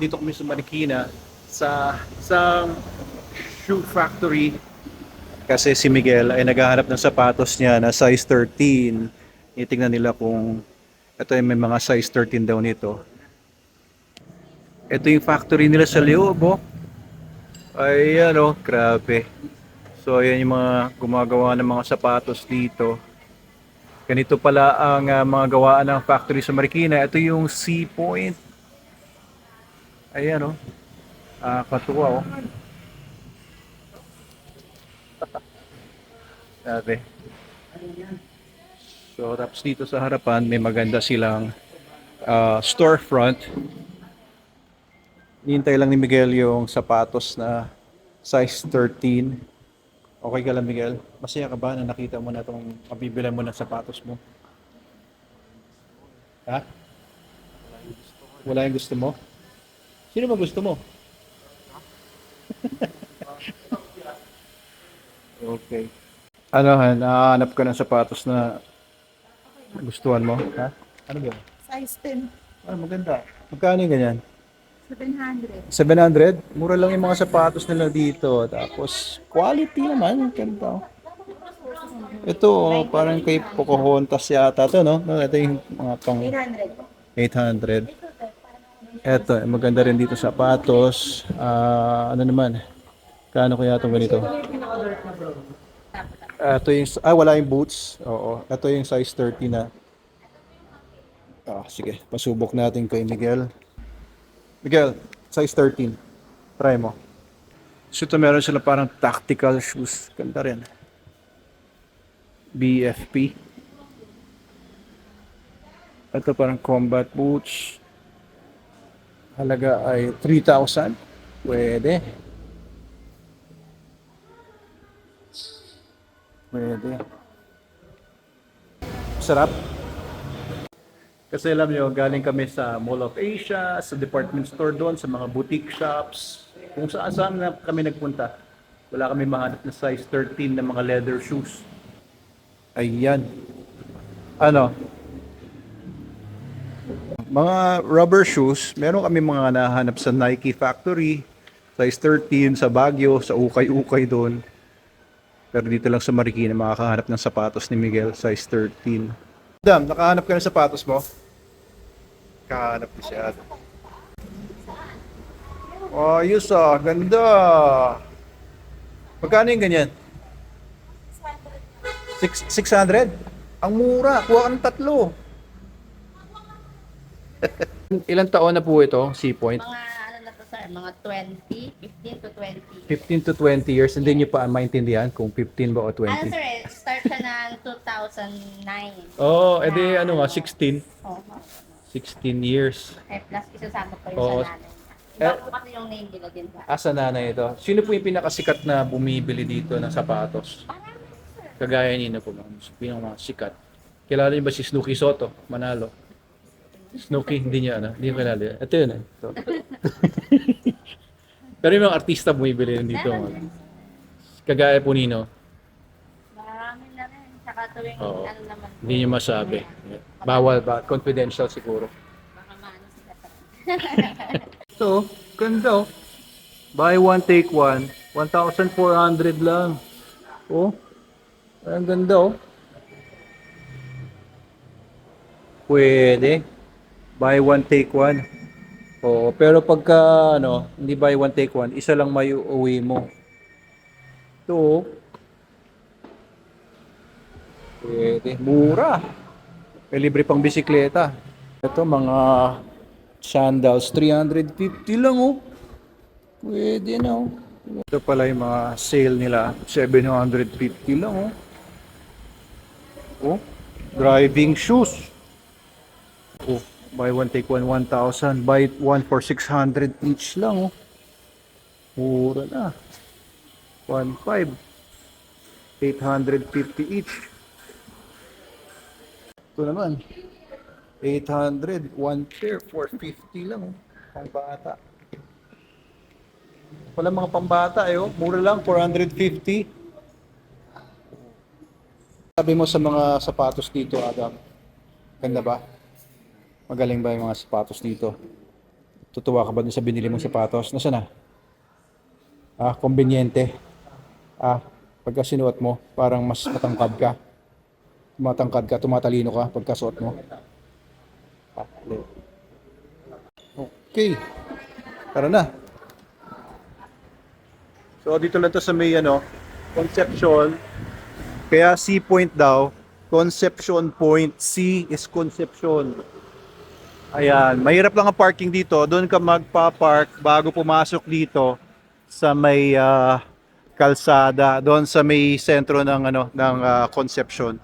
dito kami sa Marikina sa isang shoe factory kasi si Miguel ay naghahanap ng sapatos niya na size 13. Itingnan nila kung ito ay may mga size 13 daw nito. Ito yung factory nila sa loob, oh. Ay, ano, grabe. So, ayan yung mga gumagawa ng mga sapatos dito. Ganito pala ang ah, mga gawaan ng factory sa Marikina. Ito yung C Point. Ayan, oh. Ah, katuwa, oh. Grabe. So, tapos dito sa harapan, may maganda silang ah, storefront. Hintay lang ni Miguel yung sapatos na size 13. Okay ka lang, Miguel? Masaya ka ba na nakita mo na itong mabibilan mo ng sapatos mo? Ha? Wala yung gusto mo? Sino ba gusto mo? okay. Ano, ha? Nahanap ka ng sapatos na gustuhan mo? Ha? Ano ba? Size 10. Ah, maganda. Magkano yung ganyan? 700. 700? Mura lang yung mga sapatos nila dito. Tapos, quality naman. Ganda. Ito, oh, parang kay Pocahontas yata to, no? No, Ito yung mga pang 800. 800. Ito, maganda rin dito sapatos. Ah, ano naman? Kano kaya itong ganito? Ito yung, ah, wala yung boots. Oo. Ito yung size 30 na. Ah, sige. Pasubok natin kay Miguel. Miguel, size 13. Try mo. So ito meron sila parang tactical shoes. Ganda rin. BFP. Ito parang combat boots. Halaga ay 3,000. Pwede. Pwede. Sarap. Kasi alam nyo, galing kami sa Mall of Asia, sa department store doon, sa mga boutique shops. Kung saan saan na kami nagpunta. Wala kami mahanap na size 13 na mga leather shoes. Ayan. Ano? Mga rubber shoes, meron kami mga nahanap sa Nike Factory, size 13, sa Baguio, sa Ukay-Ukay doon. Pero dito lang sa Marikina makakahanap ng sapatos ni Miguel, size 13. Madam, nakahanap ka ng sapatos mo? Kahanap ni siya. Ayos ah, ganda. Magkano yung ganyan? Six, 600? Ang mura, kuha ka ng tatlo. Ilan taon na po ito, Sea Point? Mga ano na to sir, mga 20, 15 to 20. 15 to 20 years, hindi niyo pa maintindihan kung 15 ba o Ano 20. sir, eh, start siya ng 2009. Oh, edi ano nga, 16. Oh, 16 years. eh, plus isasama ko yung Oo. sa nanay niya. Eh, Iba po kasi yung name nila din ba? Asa nanay ito? Sino po yung pinakasikat na bumibili dito ng sapatos? Parang sir. Kagaya niyo na po, ma'am. Yung mga sikat. Kilala niyo ba si Snooki Soto, Manalo? Snooki, hindi niya, ano? Hindi niyo kilala. yun. Ito yun, eh. Ito. Pero yung mga artista bumibili rin dito. Meron din. Kagaya po nino, Marami na rin. Tsaka tuwing Oo. ano naman. hindi niyo masabi. Bawal ba? Confidential siguro. Baka maano sila sa Ito, ganda oh. Buy one, take one. 1,400 lang. Oh, ang ganda oh. Pwede. Buy one, take one. Oo, pero pagka ano, hindi buy one, take one, isa lang may uwi mo. Ito oh. Pwede. Mura. May libre pang bisikleta. Ito mga sandals, 350 lang oh. Pwede na oh. Ito pala yung mga sale nila, 750 lang oh. Oh, driving shoes. Oh, buy one take one 1,000, buy one for 600 each lang oh. Mura na. 1.5. 850 each. Ito naman. 800, one pair, 450 lang. oh. Wala mga pambata eh, oh. mura lang, 450. Sabi mo sa mga sapatos dito, Adam, ganda ba? Magaling ba yung mga sapatos dito? Tutuwa ka ba dun sa binili mong sapatos? Nasaan na? Ah, konbenyente. Ah, pagka sinuot mo, parang mas matangkad ka. Tumatangkad ka, tumatalino ka pagka suot mo. Ah. Okay. Tara na. So dito lang to sa may ano, Conception. Kaya C point daw, Conception Point. C is Conception. Ayan, mahirap lang ang parking dito. Doon ka magpa-park bago pumasok dito sa may ah, kalsada, doon sa may sentro ng ano ng ah, Conception.